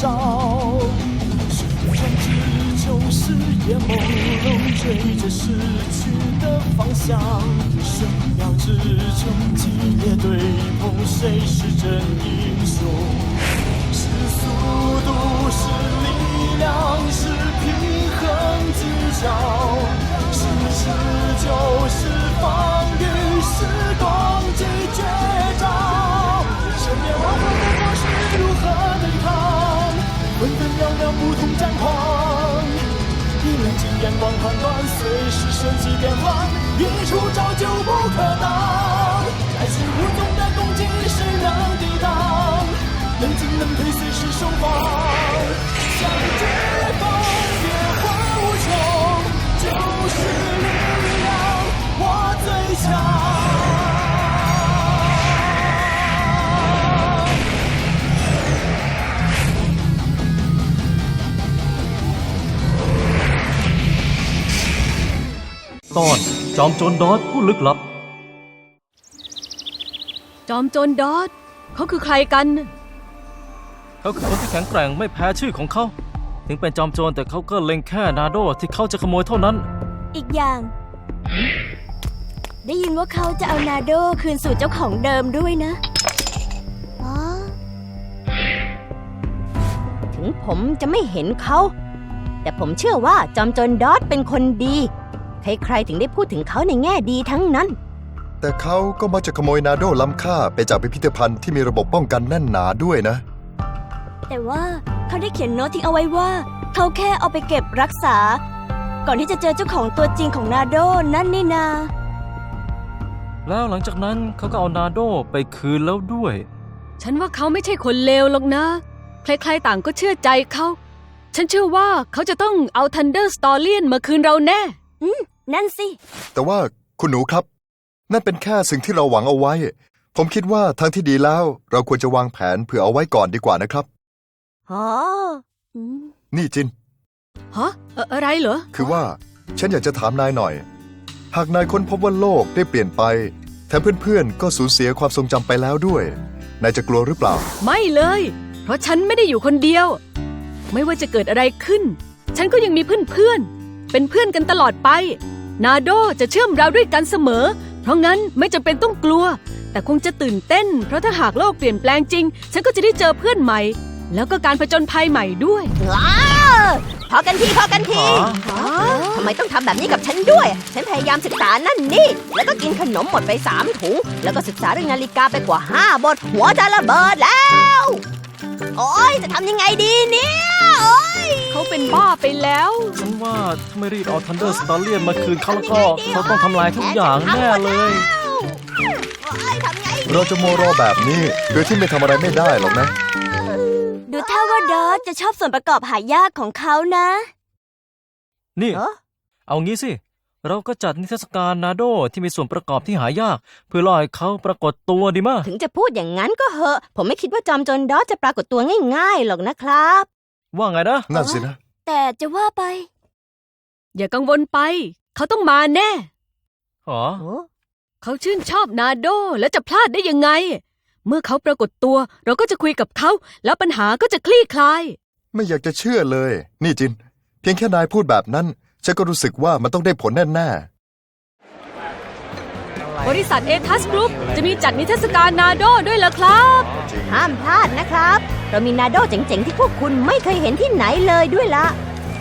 燃烧。旋转之中视野朦胧，追着失去的方向。玄妙之中激烈对碰，谁是真英雄？光判断，随时瞬息变化，一出招就不可挡。来势无踪的攻击，谁能抵挡？能进能退，随时收放。 ตอนจอมโจรดอสผู้ลึกลับ จอมโจรดอสเขาคือใครกัน เขาคือคนที่แข็งแกร่งไม่แพ้ชื่อของเขา ถึงเป็นจอมโจรแต่เขาก็เล็งแค่นาโดที่เขาจะขโมยเท่านั้น อีกอย่าง ได้ยินว่าเขาจะเอานาโดคืนสู่เจ้าของเดิมด้วยนะ อ๋อ ถึงผมจะไม่เห็นเขา แต่ผมเชื่อว่าจอมโจรดอสเป็นคนดี ใครๆถึงได้พูดถึงเขาในแง่ดีทั้งนั้น แต่เขาก็มักจะขโมยนาโดล้ำค่าไปจากพิพิธภัณฑ์ที่มีระบบป้องกันแน่นหนาด้วยนะ แต่ว่าเขาได้เขียนโน้ตทิ้งเอาไว้ว่า เขาแค่เอาไปเก็บรักษา ก่อนที่จะเจอเจ้าของตัวจริงของนาโดนั่นนี่นา แล้วหลังจากนั้นเขาก็เอานาโดไปคืนแล้วด้วย ฉันว่าเขาไม่ใช่คนเลวหรอกนะ ใครๆต่างก็เชื่อใจเขา ฉันเชื่อว่าเขาจะต้องเอาทันเดอร์สตอเลียนมาคืนเราแน่ นั่นสิ แต่ว่าคุณหนูครับ นั่นเป็นแค่สิ่งที่เราหวังเอาไว้ ผมคิดว่าทางที่ดีแล้ว เราควรจะวางแผนเผื่อเอาไว้ก่อนดีกว่านะครับ อ๋ออืมนี่จิน ฮะเอ่ออะไรเหรอ คือว่าฉันอยากจะถามนายหน่อย หากนายค้นพบว่าโลกได้เปลี่ยนไปแถมเพื่อนๆ ก็สูญเสียความทรงจำไปแล้วด้วย นายจะกลัวหรือเปล่า ไม่เลย เพราะฉันไม่ได้อยู่คนเดียว ไม่ว่าจะเกิดอะไรขึ้น ฉันก็ยังมีเพื่อนๆเป็นเพื่อนกันตลอดไป นาโดจะเชื่อมเราด้วยกันเสมอ เพราะงั้นไม่จำเป็นต้องกลัว แต่คงจะตื่นเต้น เพราะถ้าหากโลกเปลี่ยนแปลงจริง ฉันก็จะได้เจอเพื่อนใหม่ แล้วก็การผจญภัยใหม่ด้วยว้าวพอกันทีพอกันทีหาทำไมต้องทำแบบนี้กับฉันด้วย ฉันพยายามศึกษานั่นนี่ แล้วก็กินขนมหมดไปสามถุง แล้วก็ศึกษาเรื่องนาฬิกาไปกว่าห้าบท หัวจะระเบิดแล้ว โอ้ยจะทำยังไงดีเนี่ยโอ้ย เขาเป็นบ้าไปแล้ว ฉันว่าถ้าไม่รีบเอาทันเดอร์สตอเลียนมาคืนเขาแล้วก็เขาต้องทำลายทุกอย่างแน่เลยโอ้ยทำไงดีเราจะโมโรแบบนี้โดยที่ไม่ทำอะไรไม่ได้หรอกนะ ดูท่าว่าดอสจะชอบส่วนประกอบหายากของเขานะ นี่เหรอเอางี้สิ เราก็จัดนิทรรศการนาโดที่มีส่วนประกอบที่หายาก เพื่อล่อให้เขาปรากฏตัวดีมาก ถึงจะพูดอย่างนั้นก็เหอะ ผมไม่คิดว่าจอมโจรดอสจะปรากฏตัวง่ายๆหรอกนะครับ ว่าไงนะ นั่นสินะ แต่จะว่าไป อย่ากังวลไป เขาต้องมาแน่ อ๋อ เขาชื่นชอบนาโดแล้วจะพลาดได้ยังไง เมื่อเขาปรากฏตัว เราก็จะคุยกับเขา แล้วปัญหาก็จะคลี่คลาย ไม่อยากจะเชื่อเลย นี่จิน เพียงแค่นายพูดแบบนั้น ฉันก็รู้สึกว่ามันต้องได้ผลแน่บริษัทเอทัสกรุ๊ปจะมีจัดนิทรรศการนาโดด้วยเหรอครับ ห้ามพลาดนะครับ เรามีนาโดเจ๋งๆที่พวกคุณไม่เคยเห็นที่ไหนเลยด้วยละ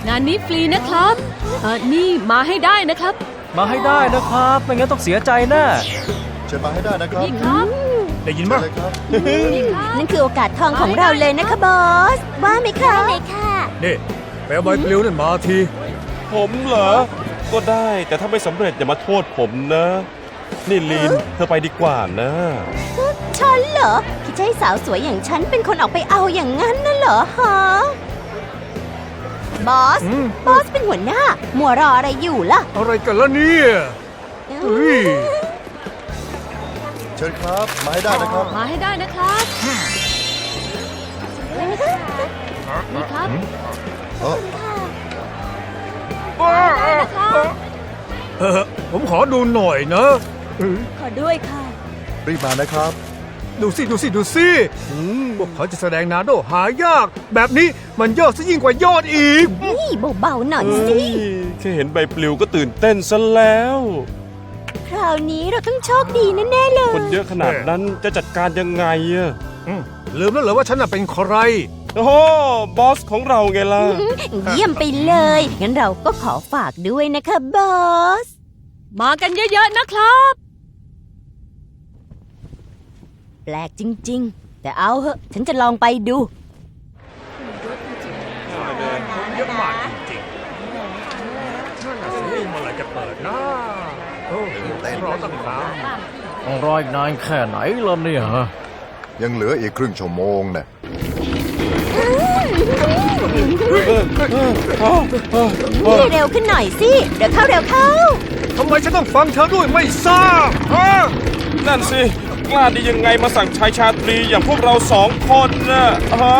งานนี้ฟรีนะครับเออนี่มาให้ได้นะครับ มาให้ได้นะครับ ไม่งั้นต้องเสียใจแน่ๆเชิญมาให้ได้นะครับนี่ครับได้ยินเชิมั้ญยเลยครับนี่ครับ นั่นคือโอกาสทองของเราเลยนะคะบอส ว่าไหมคะเลยค่ะ นี่ไปเอาใบปลิวนั่นมาที ผมเหรอ ก็ได้แต่ถ้าไม่สำเร็จอย่ามาโทษผมนะ นี่ลีนเธอไปดีกว่านะ ฉันเหรอคิดจะให้สาวสวยอย่างฉันเป็นคนออกไปเอาอย่างนั้นน่ะเหรอฮะบอส อืม บอสเป็นหัวหน้า มัวรออะไรอยู่ล่ะ อะไรกันล่ะเนี่ยเฮ้ยเชิญครับมาให้ได้นะครับ มาให้ได้นะครับนี่ครับเอ้อได้นะครับ เออผมขอดูหน่อยนะเออขอด้วยค่ะ รีบมานะครับ ดูสิดูสิดูสิอืมพวกเขาจะแสดงนาโดหายาก แบบนี้มันยอดซะยิ่งกว่ายอดอีกนี่เบาๆหน่อยเฮ้สิยแค่เห็นใบปลิวก็ตื่นเต้นซะแล้ว คราวนี้เราต้องโชคดีแน่ๆเลย คนเยอะขนาดนั้นจะจัดการยังไงอะอืมลืมแล้วเหรอว่าฉันน่ะเป็นใคร โอ้โหบอสของเราไงล่ะ เยี่ยมไปเลย งั้นเราก็ขอฝากด้วยนะคะบอส มากันเยอะๆนะครับ แป ลกจริง ๆ แต่เอาเหอะ ฉันจะลองไปดูเยอะมากจริงๆนั่นน่ะสิเมื่อไหร่จะเปิดนะโอ้รอตั้งนานต้องรออีกนานแค่ไหนล่ะเนี่ยฮะยังเหลืออีกครึ่งชั่วโมงนะนี่เร็วขึ้นหน่อยสิ เดี๋ยวเข้าเร็วเข้า ทำไมฉันต้องฟังเธอด้วยไม่ทราบฮะนั่นสิ กล้าดียังไงมาสั่งชายชาตรีอย่างพวกเราสองคนนะฮะ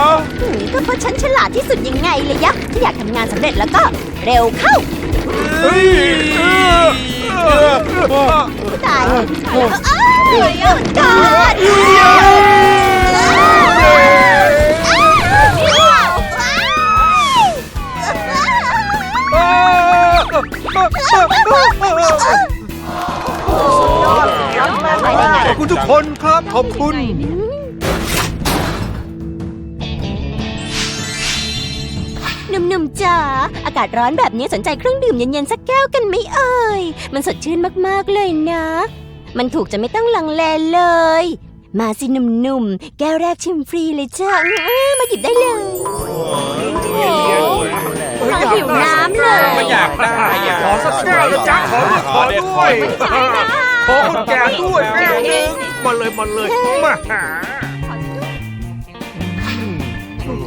ก็เพราะฉันฉลาดที่สุดยังไงเลยยะถ้าอยากทำงานสำเร็จแล้วก็เร็วเข้าเฮ้ยเออเออเออตายแล้วก็อ้าวหยุดกอนไปได้ไงขอบคุณทุกคนครับขอบคุณ หนุ่มๆจ๋าอากาศร้อนแบบนี้สนใจเครื่องดื่มเย็นๆสักแก้วกันไหมเอ่ย มันสดชื่นมากๆเลยนะ มันถูกจะไม่ต้องลังเลเลย มาสิหนุ่มๆ แก้วแรกชิมฟรีเลยจ้าอื้อมาหยิบได้เลยขอหิวน้ำเลยไม่อยากได้อะขอสักแก้วนะจ๊ะขอขอด้วย ขอคนแก่ด้วยแก้วหนึงมาเลยมาเลยมาหา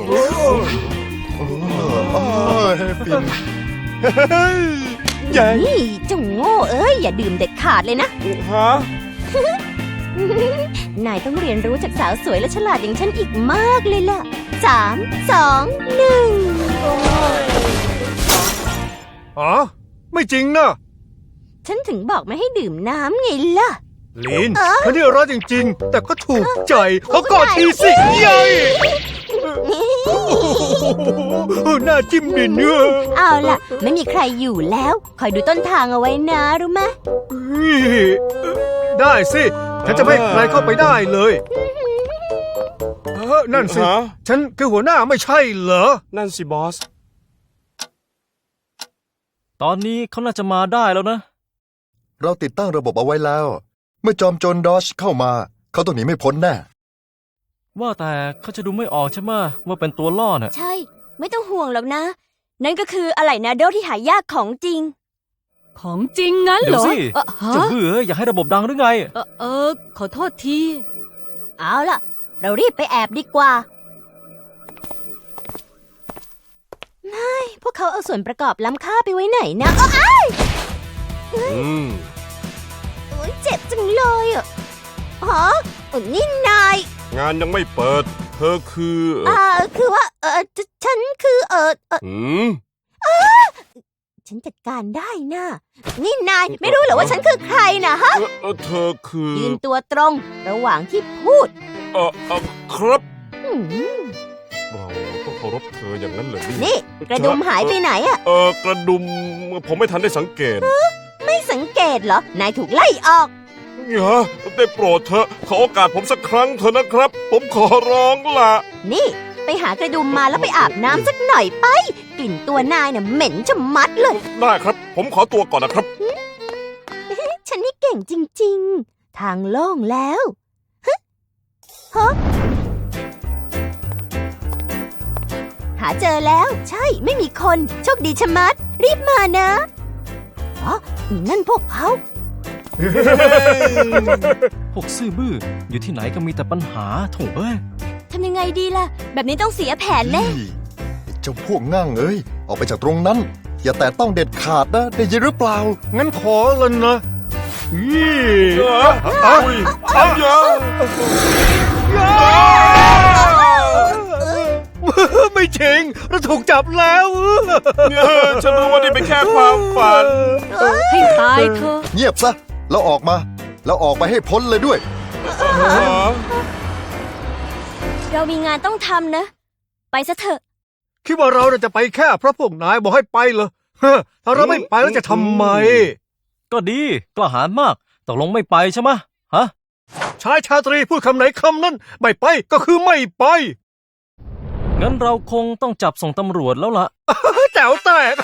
โอ้ยปิ่นใหญ่นี่เจ้าโง่เอ้ยอย่าดื่มเด็ดขาดเลยนะ ฮะ นายต้องเรียนรู้จากสาวสวยและฉลาดอย่างฉันอีกมากเลยล่ะสามสองหนึ่งอ๋อ ไม่จริงนะ ฉันถึงบอกไม่ให้ดื่มน้ำไงล่ะ ลินเธอนี่ร้อนจริง ๆ แต่ก็ถูกใจเขากอดทีสิใหญ่โอ้โหหน้าจิ้มดิเนื้อเอาล่ะ ไม่มีใครอยู่แล้ว คอยดูต้นทางเอาไว้นะรู้ไหมได้สิ ฉันจะไม่ให้ใครเข้าไปได้เลยเออนั่นสิ ฮะ ฉันคือหัวหน้าไม่ใช่เหรอ นั่นสิบอส ตอนนี้เขาน่าจะมาได้แล้วนะ เราติดตั้งระบบเอาไว้แล้ว เมื่อจอมโจรดอชเข้ามา เขาต้องหนีไม่พ้นแน่ ว่าแต่เขาจะดูไม่ออกใช่ไหมะว่าเป็นตัวล่อน่ะ ใช่ ไม่ต้องห่วงหรอกนะ นั่นก็คืออะไหล่นาโดที่หายากของจริง ของจริงงั้นเดี๋เหยรวอสิ เออฮะจะเบื่ออยากให้ระบบดังหรือไง เออเออ ขอโทษที เอาล่ะ เรารีบไปแอบดีกว่าไม่พวกเขาเอาส่วนประกอบล้ำค่าไปไว้ไหนนะอ้าวอืมโอ๊ยเจ็บจังเลยอะฮะเออนี่นายงานยังไม่เปิด เธอคืออ่าคือว่า เออฉฉันคือเออเอออืมฉันจัดการได้นะนี่นายไม่รู้เหรอว่าฉันคือใครนะฮะ เออเออเธอคือ ยืนตัวตรงระหว่างที่พูด เออเออครับอืมเราต้องเคารพเธออย่างนั้นเหรอนี่ กระดุมหายไปไหนอะเออกระดุมผมไม่ทันได้สังเกต ไม่สังเกตเหรอ นายถูกไล่ออก อย่าได้โปรดเถอะขอโอกาสผมสักครั้งเถอะนะครับ ผมขอร้องล่ะนี่ ไปหากระดุมมาแล้วไปอาบน้ำสักหน่อยไป กลิ่นตัวนายน่ะเหม็นชะมัดเลย ได้ครับ ผมขอตัวก่อนนะครับ ฉันนี่เก่งจริง ๆ ทางโล่งแล้วฮะฮะหาเจอแล้ว ใช่ไม่มีคน โชคดีชะมัด รีบมานะ อ๋อ นั่นพวกเขา พวกซื่อบื้ออยู่ที่ไหนก็มีแต่ปัญหาโถ่เอ้ยทำยังไงดีล่ะ แบบนี้ต้องเสียแผนแน่นี่เจ้าพวกง่างเอ้ย ออกไปจากตรงนั้น อย่าแต่ต้องเด็ดขาดนะได้ยินหรือเปล่า งั้นขอแล้วนะยี่เอออุ้ยเอาอย่าไม่จริงเราถูกจับแล้วเออฉันรู้ว่านี่เป็นแค่ความฝัน ให้ตาายเธอะเงียบซะ แล้วออกมา แล้วออกไปให้พ้นเลยด้วย เรามีงานต้องทำนะ ไปซะเถอะ คิดว่าเราน่ะจะไปแค่เพราะพวกนายบอกให้ไปเหรอฮะถ้าเราไม่ไปแล้วจะทำไม ก็ดีกล้าหาญมากตกลงไม่ไปใช่ไหมะฮะ ชายชาตรีพูดคำไหนคำนั้น ไม่ไปก็คือไม่ไป งั้นเราคงต้องจับส่งตำรวจแล้วล่ะ แจ๋วแตก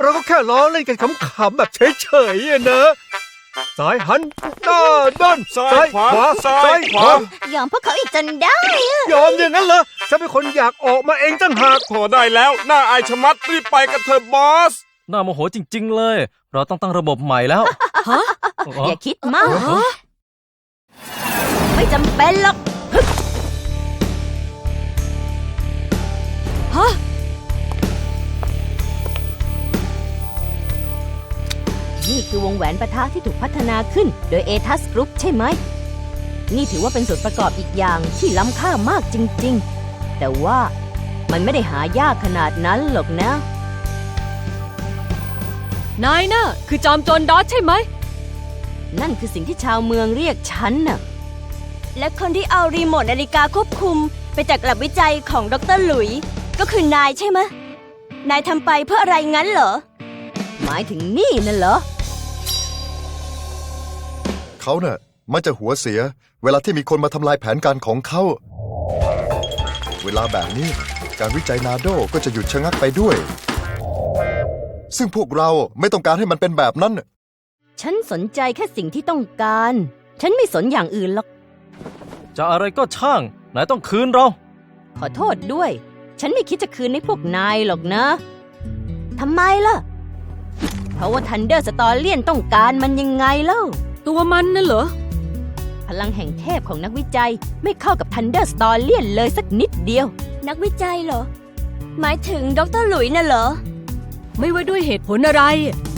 เราก็แค่ล้อเล่นกันขำๆแบบเฉยๆอะนะ สายหันหน้าด้านซ้ายขวาซ้ายขวายอมพวกเขาอีกจนได้ยอมอย่างนั้นเหรอฉันเป็นคนอยากออกมาเองตั้งหากพอได้แล้ว หน้าอายชะมัดรีบไปกันเถอะบอส น่าโมโหจริง ๆ เลย เราต้องตั้งระบบใหม่แล้วฮะอย่าคิดมาก ไม่จำเป็นหรอกฮะ นี่คือวงแหวนปะทะที่ถูกพัฒนาขึ้น โดยเอทัสกรุ๊ปใช่ไหม นี่ถือว่าเป็นส่วนประกอบอีกอย่างที่ล้ำค่ามากจริง ๆ แต่ว่ามันไม่ได้หายากขนาดนั้นหรอกนะ นายน่ะ คือจอมโจรดอสใช่ไหม นั่นคือสิ่งที่ชาวเมืองเรียกฉันน่ะ และคนที่เอารีโมทนาฬิกาควบคุม ไปจากหลับวิจัยของดรหลุย ก็คือนายใช่ไหม นายทำไปเพื่ออะไรงั้นเหรอห มายถึงนี่น่ะเหรอ เขาเน่ะมันจะหัวเสีย เวลาที่มีคนมาทำลายแผนการของเขา เวลาแบบนี้การวิจัยนาโดก็จะหยุดชะงักไปด้วย ซึ่งพวกเราไม่ต้องการให้มันเป็นแบบนั้น ฉันสนใจแค่สิ่งที่ต้องการ ฉันไม่สนอย่างอื่นหรอก จะอะไรก็ช่างนายต้องคืนเรา ขอโทษด้วย ฉันไม่คิดจะคืนให้พวกนายหรอกนะ ทำไมล่ะเพ ราะว่าทันเดอร์สตอเลียนต้องการมันยังไงเล่า ตัวมันน่ะเหรอ พลังแห่งเทพของนักวิจัยไม่เข้ากับทันเดอร์สตอเลียนเลยสักนิดเดียว นักวิจัยเหรอ หมายถึงดรหลุยน่ะเหรอ ไม่ว่าด้วยเหตุผลอะไร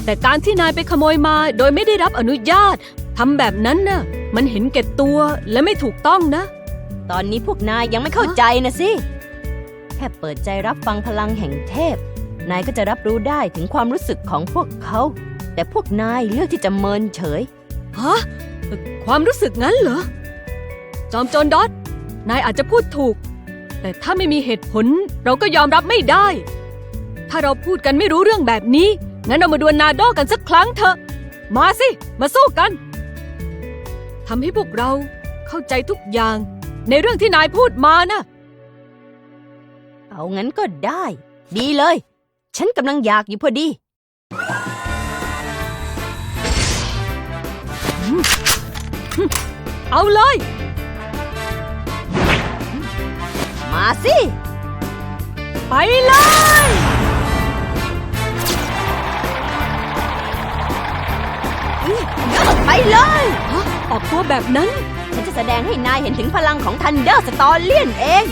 แต่การที่นายไปขโมยมาโดยไม่ได้รับอนุญาตทำแบบนั้นน่ะ มันเห็นแก่ตัวและไม่ถูกต้องนะ ตอนนี้พวกนายยังไม่เข้าใจนะสิ แค่เปิดใจรับฟังพลังแห่งเทพ นายก็จะรับรู้ได้ถึงความรู้สึกของพวกเขา แต่พวกนายเลือกที่จะเมินเฉย ฮะ ความรู้สึกงั้นเหรอ จอมโจรดอสนายอาจจะพูดถูก แต่ถ้าไม่มีเหตุผลเราก็ยอมรับไม่ได้ ถ้าเราพูดกันไม่รู้เรื่องแบบนี้ งั้นเรามาดวลนาโดกันสักครั้งเถอะ มาสิ มาสู้กันทำให้พวกเราเข้าใจทุกอย่าง ในเรื่องที่นายพูดมานะ เอางั้นก็ได้ ดีเลย ฉันกำลังอยากอยู่พอดี เอาเลย มาสิ ไปเลยไปเลยฮะออกตัวแบบนั้น ฉันจะแสดงให้นายเห็นถึงพลังของทันเดอร์สตอเลียนเอง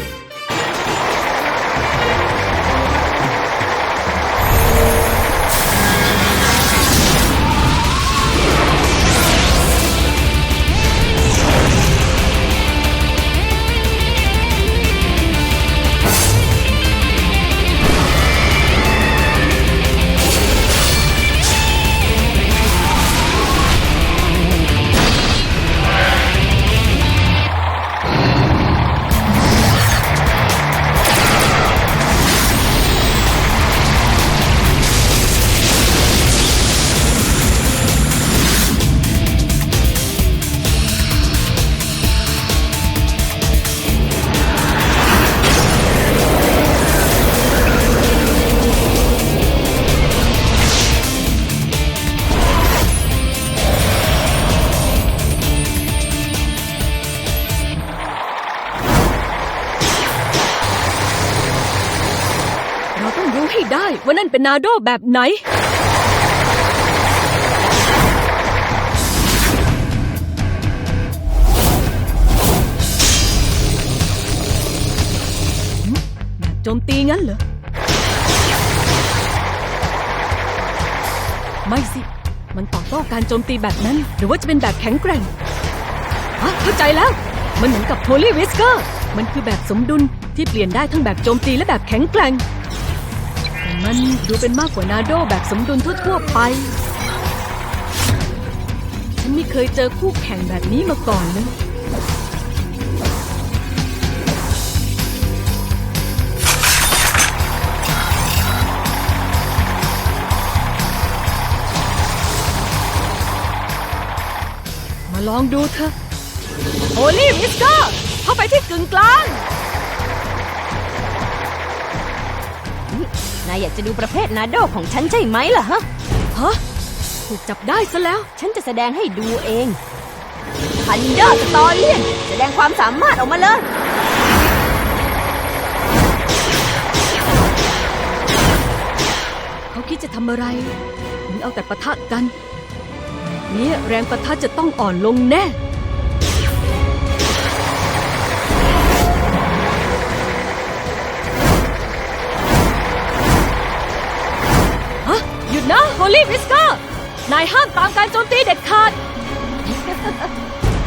เป็นนาโดแบบไหน โจมตีงั้นเหรอ ไม่สิ มันตอบโต้การโจมตีแบบนั้น หรือว่าจะเป็นแบบแข็งแกร่งฮะเข้าใจแล้ว มันเหมือนกับโ o ลีวิสเกอร์ มันคือแบบสมดุลที่เปลี่ยนได้ทั้งแบบโจมตีและแบบแข็งแกร่ง มันดูเป็นมากกว่านาโดแบบสมดุลทั่วๆไปเคยเจอคู่แข่งแบบนี้มาก่อนเลยมาลองดูเถอะ โอลี่วิสเกอร์ เข้าไปที่กึ่งกลาง นายอยากจะดูประเภทนาโดของฉันใช่ไหมล่ะฮะ ฮะ ถูกจับได้ซะแล้ว ฉันจะแสดงให้ดูเองทันเดอร์สตอเลียน แสดงความสามารถออกมาเลยเขาคิดจะทำอะไรหรือเอาแต่ปะทะกัน เนี่ยแรงปะทะจะต้องอ่อนลงแน่ หยุดนะโฮลี่วิสก e ร์นายห้ามตามการโจมตีเด็ดขาด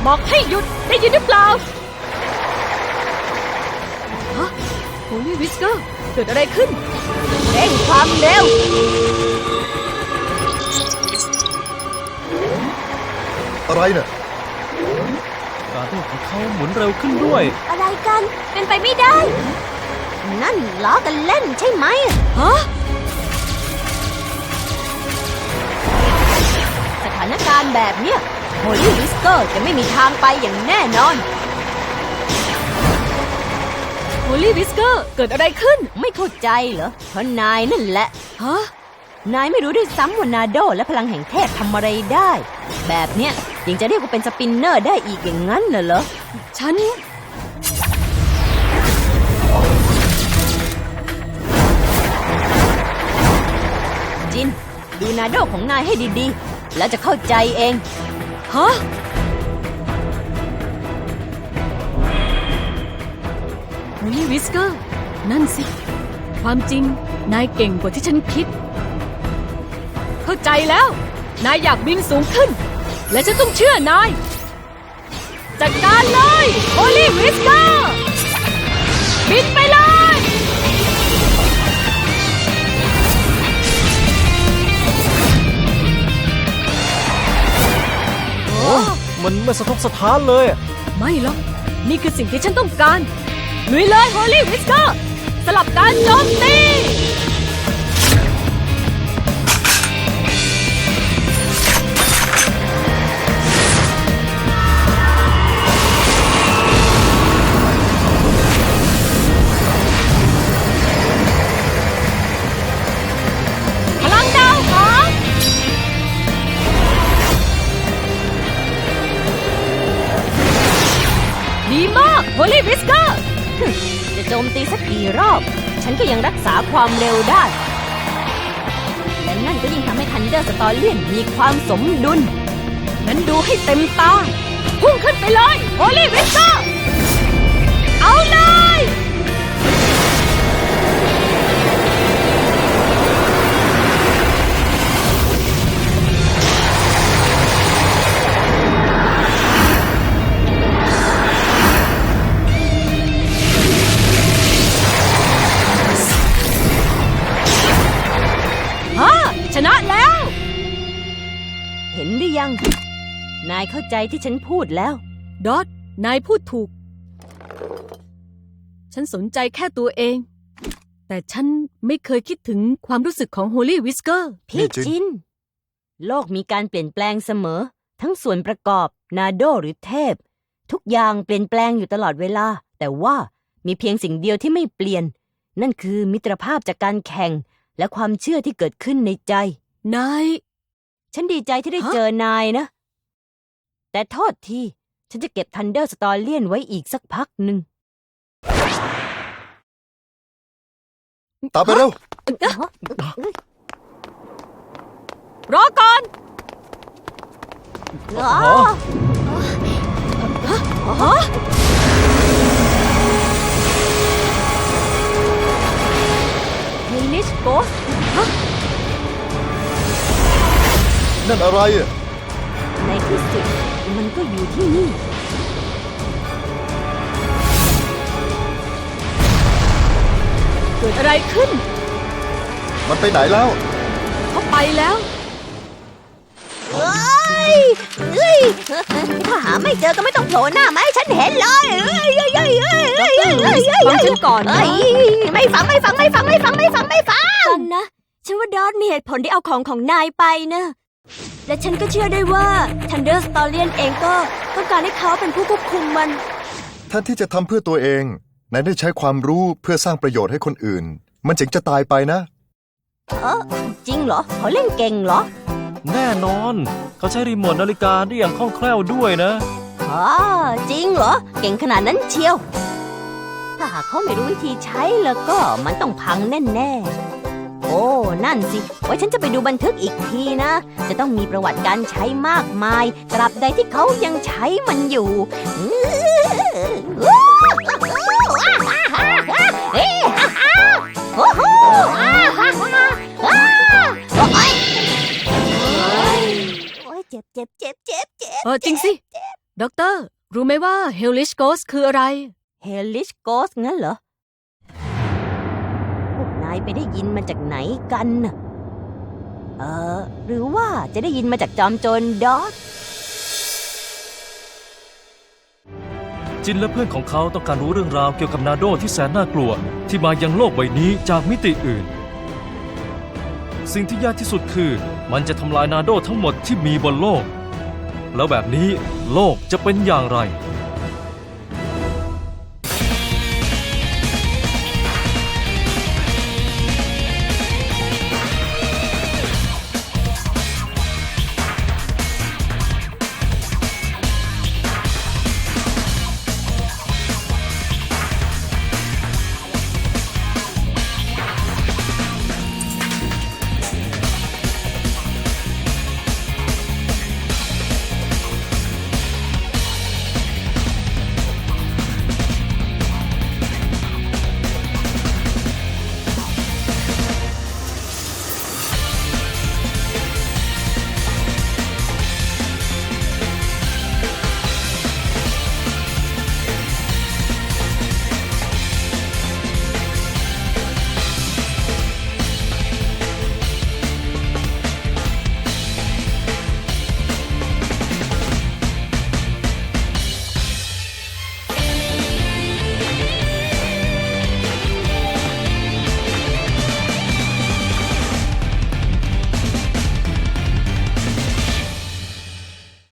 บอกให้หยุดได้ยินหรือเปล่าฮะโฮลี่วิสก e ร์เกิดอะไรขึ้นเร่งความเร็วอะไรเนี่ยการโต้ของเขาหมุนเร็วขึ้นด้วย อะไรกัน เป็นไปไม่ได้ นั่นล้อกันเล่นใช่ไหมฮะานการณ์แบบเนี้ยโฮลี่วิสเกอร์จะไม่มีทางไปอย่างแน่นอนโฮลี่วิสเกอร์เกิดอะไรขึ้นไม่เข้าใจเหรอเพราะนายนั่นแหละฮะนายไม่รู้ด้วยซ้ำว่านาโดและพลังแห่งเทพทำอะไรได้ แบบเนี้ยยังจะเรียกว่าเป็นสปินเนอร์ได้อีกอย่างนั้นนะเหรอฉันจิน ดูนาโดของนายให้ดีๆ แล้วจะเข้าใจเอง ฮะโฮลี่วิสเกอร์ นั่นสิ ความจริง นายเก่งกว่าที่ฉันคิด เข้าใจแล้ว นายอยากบินสูงขึ้น และฉันต้องเชื่อนาย จัดการเลยโฮลี่วิสเกอร์ บินไปเลย มันไม่สะทกสะท้านเลย ไม่หรอก นี่คือสิ่งที่ฉันต้องการลุยเลยฮอลลี่วิสเกอร์ สลับการโจมตี ความเร็วได้ และนั่นก็ยิ่งทำให้ทันเดอร์สตอเลียนมีความสมดุล นั้นดูให้เต็มตา พุ่งขึ้นไปเลย โอลี่วิสเตอร์ เอาเลย ใจที่ฉันพูดแล้ว ดอทนายพูดถูก ฉันสนใจแค่ตัวเอง แต่ฉันไม่เคยคิดถึงความรู้สึกของโฮลี่วิสเกอร์พี่นี่จริง จิน โลกมีการเปลี่ยนแปลงเสมอ ทั้งส่วนประกอบ นาโดหรือเทพ ทุกอย่างเปลี่ยนแปลงอยู่ตลอดเวลา แต่ว่ามีเพียงสิ่งเดียวที่ไม่เปลี่ยน นั่นคือมิตรภาพจากการแข่ง และความเชื่อที่เกิดขึ้นในใจ นาย ฉันดีใจที่ได้ฮะ เจอนายนะ แต่โทษที ฉันจะเก็บทันเดอร์สตอเลียนไว้อีกสักพักหนึ่ง ตามไปเร็ว รอก่อนอ๋อฮะเฮลิสโกสนั่นอะไรอะ ในที่สุด มันก็อยู่ที่นี่ เกิดอะไรขึ้น มันไปไหนแล้ว เขาไปแล้ว เอ้ยเอ้ยถ้าหาไม่เจอก็ไม่ต้องโผล่หน้ามาให้ฉันเห็นเลยเอ้ยเอ้ยเอ้ยเอ้ยเอ้ยเอ้ยเอ้ยเอ้ยฟังฉันก่อนนะ เอ้ยไม่ฟังไม่ฟังไม่ฟังไม่ฟังไม่ฟังไม่ฟัง ฟังนะ ฉันว่าดอสมีเหตุผลที่เอาของของนายไปนะ และฉันก็เชื่อได้ว่าทันเดอร์สตอเลียนเองก็ต้องการให้เขาเป็นผู้ควบคุมมัน แทนที่จะทำเพื่อตัวเองนายได้ใช้ความรู้เพื่อสร้างประโยชน์ให้คนอื่น มันจึงจะตายไปนะ เออจริงเหรอ เขาเล่นเก่งเหรอแน่นอน เขาใช้รีโมทนาฬิกาได้อย่างคล่องแคล่วด้วยนะ อ๋อจริงเหรอ เก่งขนาดนั้นเชียว ถ้าหากเขาไม่รู้วิธีใช้แล้วก็มันต้องพังแน่ๆโอ้ นั่นสิ ไว้ฉันจะไปดูบันทึกอีกทีนะ จะต้องมีประวัติการใช้มากมาย ตราบใดที่เขายังใช้มันอยู่โอ้โหโอ้ยเจ็บเจ็บเจ็บเจ็บเจ็บเออจริงสิ ด็อกเตอร์ รู้ไหมว่า Hellish Ghost คืออะไร เฮลิชโกสงั้นเหรอพวกนายไปได้ยินมาจากไหนกันเออหรือว่าจะได้ยินมาจากจอมโจรดอสจินและเพื่อนของเขาต้องการรู้เรื่องราวเกี่ยวกับนาโดที่แสนน่ากลัว ที่มายังโลกใบนี้จากมิติอื่น สิ่งที่ยากที่สุดคือ มันจะทำลายนาโดทั้งหมดที่มีบนโลก แล้วแบบนี้โลกจะเป็นอย่างไร